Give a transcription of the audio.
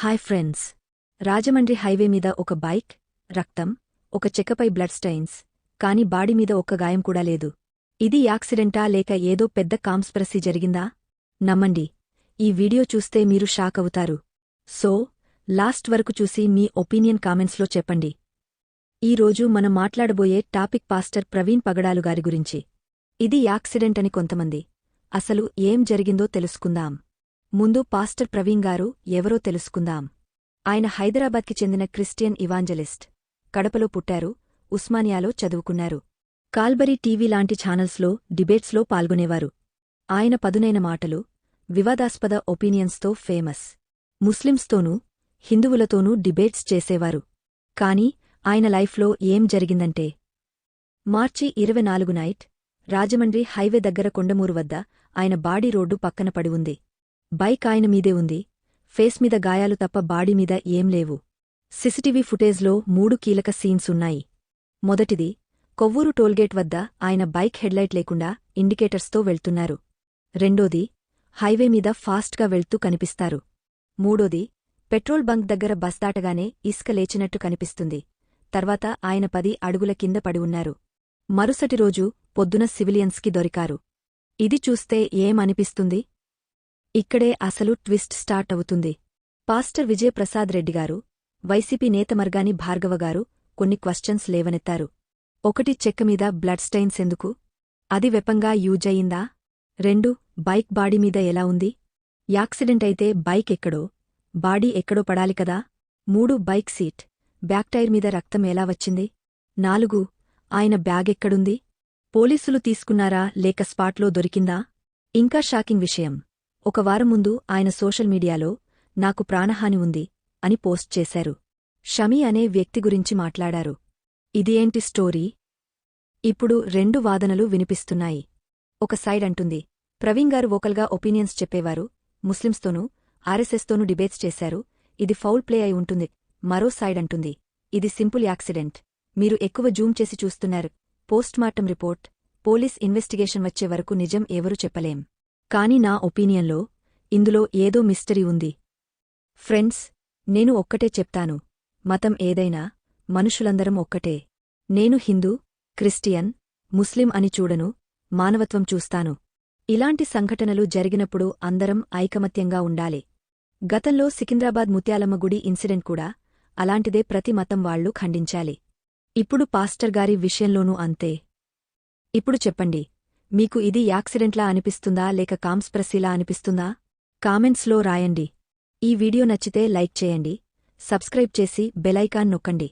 Hi friends. Rajahmundry highway మీద ఒక bike రక్తం ఒక చెక్కపై బ్లడ్ స్టైన్స్ కాని బాడీ మీద ఒక్క గాయం కూడా లేదు. ఇది యాక్సిడెంటా లేక ఏదో పెద్ద కాంస్పరసీ జరిగిందా? నమ్మండి. ఈ వీడియో చూస్తే మీరు షాక్ అవుతారు. సో లాస్ట్ వరకు చూసి మీ ఒపీనియన్ కామెంట్స్లో చెప్పండి. ఈరోజు మనం మాట్లాడబోయే టాపిక్ పాస్టర్ ప్రవీణ్ పగడాలు గారి గురించి. ఇది యాక్సిడెంట్ అని కొంతమంది. అసలు ఏం జరిగిందో తెలుసుకుందాం. ముందు పాస్టర్ ప్రవీణ్ గారు ఎవరో తెలుసుకుందాం. ఆయన హైదరాబాద్కి చెందిన క్రిస్టియన్ ఇవాంజలిస్ట్. కడపలో పుట్టారు ఉస్మానియాలో చదువుకున్నారు. కాల్బరీ టీవీ లాంటి ఛానల్స్లో డిబేట్స్లో పాల్గొనేవారు. ఆయన పదునైన మాటలు వివాదాస్పద ఒపీనియన్స్తో ఫేమస్. ముస్లింస్తోనూ హిందువులతోనూ డిబేట్స్ చేసేవారు. కాని ఆయన లైఫ్లో ఏం జరిగిందంటే మార్చి ఇరవై నాలుగు నైట్ రాజమండ్రి హైవే దగ్గర కొండమూరు వద్ద ఆయన బాడీ రోడ్డు పక్కన పడి ఉంది. బైక్ ఆయన మీదే ఉంది. ఫేస్ మీద గాయాలు తప్ప బాడీ మీద ఏం లేవు. సిసిటివీ ఫుటేజ్లో మూడు కీలక సీన్స్ ఉన్నాయి. మొదటిది కొవ్వూరు టోల్గేట్ వద్ద ఆయన బైక్ హెడ్లైట్ లేకుండా ఇండికేటర్స్తో వెళ్తున్నారు. రెండోది హైవే మీద ఫాస్ట్గా వెళ్తూ కనిపిస్తారు. మూడోది పెట్రోల్ బంక్ దగ్గర బస్ దాటగానే ఇసుక లేచినట్టు కనిపిస్తుంది. తర్వాత ఆయన పది అడుగుల కింద పడి ఉన్నారు. మరుసటి రోజు పొద్దున సివిలియన్స్కి దొరికారు. ఇది చూస్తే ఏమనిపిస్తుంది? ఇక్కడే అసలు ట్విస్ట్ స్టార్ట్ అవుతుంది. పాస్టర్ విజయప్రసాద్ రెడ్డిగారు వైసీపీ నేతమర్గాని భార్గవగారు కొన్ని క్వశ్చన్స్ లేవనెత్తారు. ఒకటి చెక్కమీద బ్లడ్ స్టెయిన్స్ ఎందుకు? అది వెపంగా యూజ్ అయిందా రెండు బైక్ బాడీ మీద ఎలా ఉంది? యాక్సిడెంట్ అయితే బైక్ ఎక్కడో బాడీ ఎక్కడో పడాలి కదా? మూడు బైక్ సీట్ బ్యాక్ టైర్ మీద రక్తం ఎలా వచ్చింది? నాలుగు ఆయన బ్యాగ్ ఎక్కడుంది? పోలీసులు తీసుకున్నారా లేక స్పాట్లో దొరికిందా? ఇంకా షాకింగ్ విషయం. ఒక వారం ముందు ఆయన సోషల్ మీడియాలో నాకు ప్రాణహాని ఉంది అని పోస్ట్ చేశారు. షమీ అనే వ్యక్తి గురించి మాట్లాడారు. ఇదేంటి స్టోరీ? ఇప్పుడు రెండు వాదనలు వినిపిస్తున్నాయి. ఒక సైడ్ అంటుంది ప్రవీణ్ గారు వోకల్గా ఒపీనియన్స్ చెప్పేవారు ముస్లింస్తోనూ ఆర్ఎస్ఎస్తోనూ డిబేట్స్ చేశారు ఇది ఫౌల్ ప్లే అయి ఉంటుంది మరో సైడ్ అంటుంది ఇది సింపుల్ యాక్సిడెంట్. మీరు ఎక్కువ జూమ్ చేసి చూస్తున్నారు పోస్ట్మార్టం రిపోర్ట్ పోలీస్ ఇన్వెస్టిగేషన్ వచ్చే వరకు నిజం ఎవరూ చెప్పలేం. కాని నా ఒపీనియన్లో ఇందులో ఏదో మిస్టరీ ఉంది. ఫ్రెండ్స్ నేను ఒక్కటే చెప్తాను. మతం ఏదైనా మనుషులందరం ఒక్కటే. నేను హిందూ క్రిస్టియన్ ముస్లిం అని చూడను మానవత్వం చూస్తాను. ఇలాంటి సంఘటనలు జరిగినప్పుడు అందరం ఐకమత్యంగా ఉండాలి. గతంలో సికింద్రాబాద్ ముత్యాలమ్మ గుడి ఇన్సిడెంట్ కూడా అలాంటిదే ప్రతి మతం వాళ్ళు ఖండించాలి. ఇప్పుడు పాస్టర్ గారి విషయంలోనూ అంతే. ఇప్పుడు చెప్పండి. మీకు ఇది యాక్సిడెంట్లా అనిపిస్తుందా లేక కాంస్ప్రసీలా అనిపిస్తుందా? కామెంట్స్లో రాయండి. ఈ వీడియో నచ్చితే లైక్ చేయండి. సబ్స్క్రైబ్ చేసి బెలైకాన్ నొక్కండి.